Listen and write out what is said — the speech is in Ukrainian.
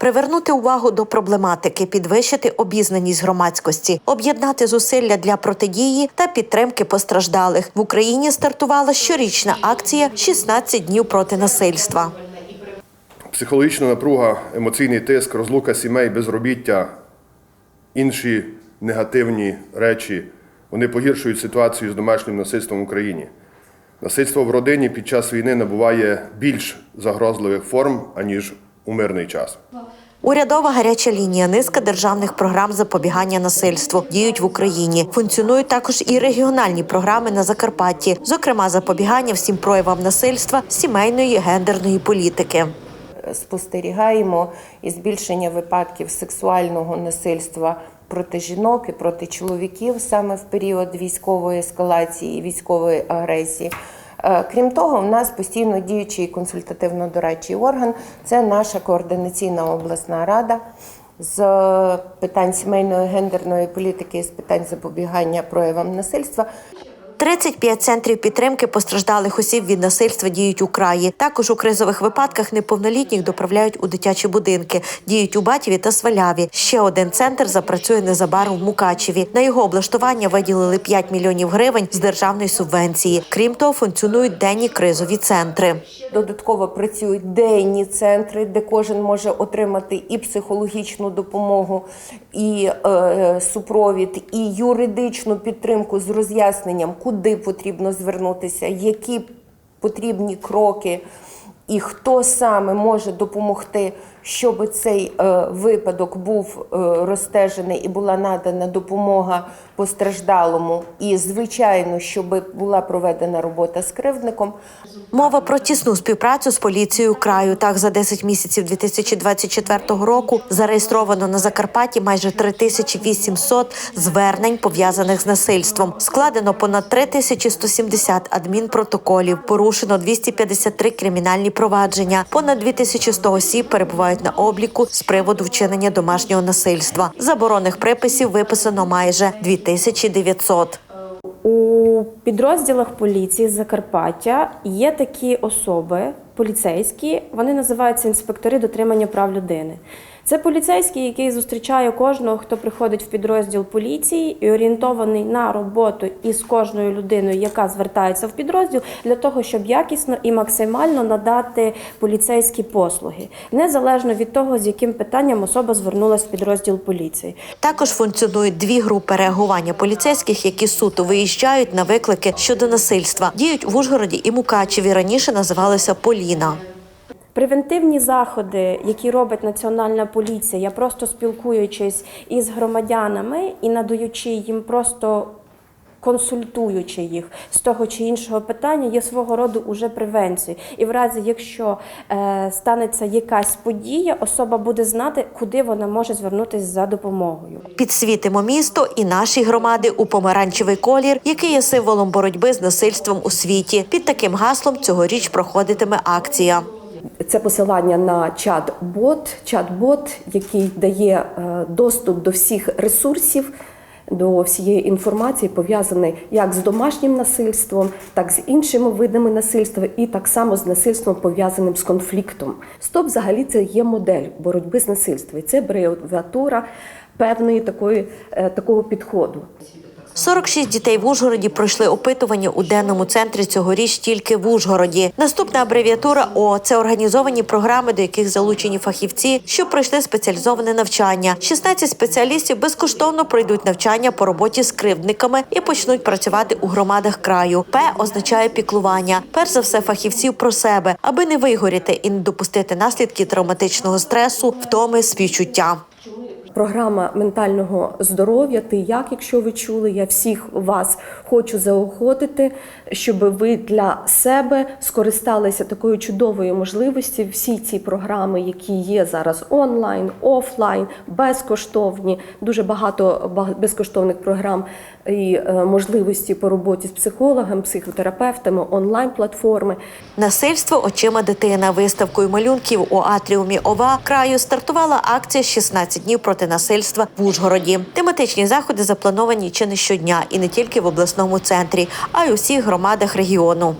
привернути увагу до проблематики, підвищити обізнаність громадськості, об'єднати зусилля для протидії та підтримки постраждалих. В Україні стартувала щорічна акція «16 днів проти насильства. Психологічна напруга, емоційний тиск, розлука сімей, безробіття, інші негативні речі вони погіршують ситуацію з домашнім насильством в Україні. Насильство в родині під час війни набуває більш загрозливих форм, аніж у мирний час. Урядова гаряча лінія, низка державних програм запобігання насильству діють в Україні. Функціонують також і регіональні програми на Закарпатті, зокрема запобігання всім проявам насильства, сімейної гендерної політики. спостерігаємо і збільшення випадків сексуального насильства проти жінок і проти чоловіків саме в період військової ескалації і військової агресії. Е, Крім того, в нас постійно діючий консультативно-дорадчий орган це наша координаційна обласна рада з питань сімейної гендерної політики і з питань запобігання проявам насильства. 35 центрів підтримки постраждалих осіб від насильства діють у краї. Також у кризових випадках неповнолітніх доправляють у дитячі будинки. Діють у Батєві та Сваляві. Ще один центр запрацює незабаром в Мукачеві. На його облаштування виділили 5 мільйонів гривень з державної субвенції. Крім того, функціонують денні кризові центри. Додатково працюють денні центри, де кожен може отримати і психологічну допомогу, і е, супровід, і юридичну підтримку з роз'ясненням, куди потрібно звернутися, які потрібні кроки, і хто саме може допомогти, щоб цей е, випадок був е, розстежений і була надана допомога постраждалому. І, звичайно, щоб була проведена робота з кривдником. Мова про тісну співпрацю з поліцією краю. Так, за 10 місяців 2024 року зареєстровано на Закарпатті майже 3800 звернень пов'язаних з насильством. Складено понад 3170 адмінпротоколів. Порушено 253 кримінальні провадження. Понад 2100 осіб перебувають на обліку з приводу вчинення домашнього насильства. Заборонних приписів виписано майже 2900. У підрозділах поліції Закарпаття є такі особи, поліцейські, вони називаються інспектори дотримання прав людини. Це поліцейський, який зустрічає кожного, хто приходить в підрозділ поліції і орієнтований на роботу із кожною людиною, яка звертається в підрозділ, для того, щоб якісно і максимально надати поліцейські послуги, незалежно від того, з яким питанням особа звернулася в підрозділ поліції. Також функціонують дві групи реагування поліцейських, які суто виїжджають на виклики щодо насильства. Діють в Ужгороді і Мукачеві. Раніше називалися Поліна. Превентивні заходи, які робить національна поліція, я просто спілкуючись із громадянами і надаючи їм просто. Консультуючи їх з того чи іншого питання, є свого роду уже превенцією. І в разі, якщо е, станеться якась подія, особа буде знати, куди вона може звернутися за допомогою. Підсвітимо місто і наші громади у помаранчевий колір, який є символом боротьби з насильством у світі. Під таким гаслом цьогоріч проходитиме акція. Це посилання на чат-бот, чат-бот, який дає е, доступ до всіх ресурсів, до всієї інформації, пов'язаний як з домашнім насильством, так з іншими видами насильства, і так само з насильством пов'язаним з конфліктом. СТОП взагалі це є модель боротьби з насильством. І це абревіатура певної такої, е, такого підходу. 46 дітей в Ужгороді пройшли опитування у денному центрі цьогоріч тільки в Ужгороді. Наступна абревіатура О це організовані програми, до яких залучені фахівці, що пройшли спеціалізоване навчання. 16 спеціалістів безкоштовно пройдуть навчання по роботі з кривдниками і почнуть працювати у громадах краю. П означає піклування. Перш за все, фахівців про себе, аби не вигоріти і не допустити наслідки травматичного стресу, втоми, співчуття. Програма ментального здоров'я. Ти як, якщо ви чули, я всіх вас хочу заохотити, щоб ви для себе скористалися такою чудовою можливістю. Всі ці програми, які є зараз онлайн, офлайн, безкоштовні, дуже багато безкоштовних програм і е, можливості по роботі з психологами, психотерапевтами, онлайн-платформи. Насильство очима дитина виставкою малюнків у атріумі ОВА краю стартувала акція «16 днів проти насильства в Ужгороді. Тематичні заходи заплановані чи не щодня, і не тільки в обласному центрі, а й у всіх громадах регіону.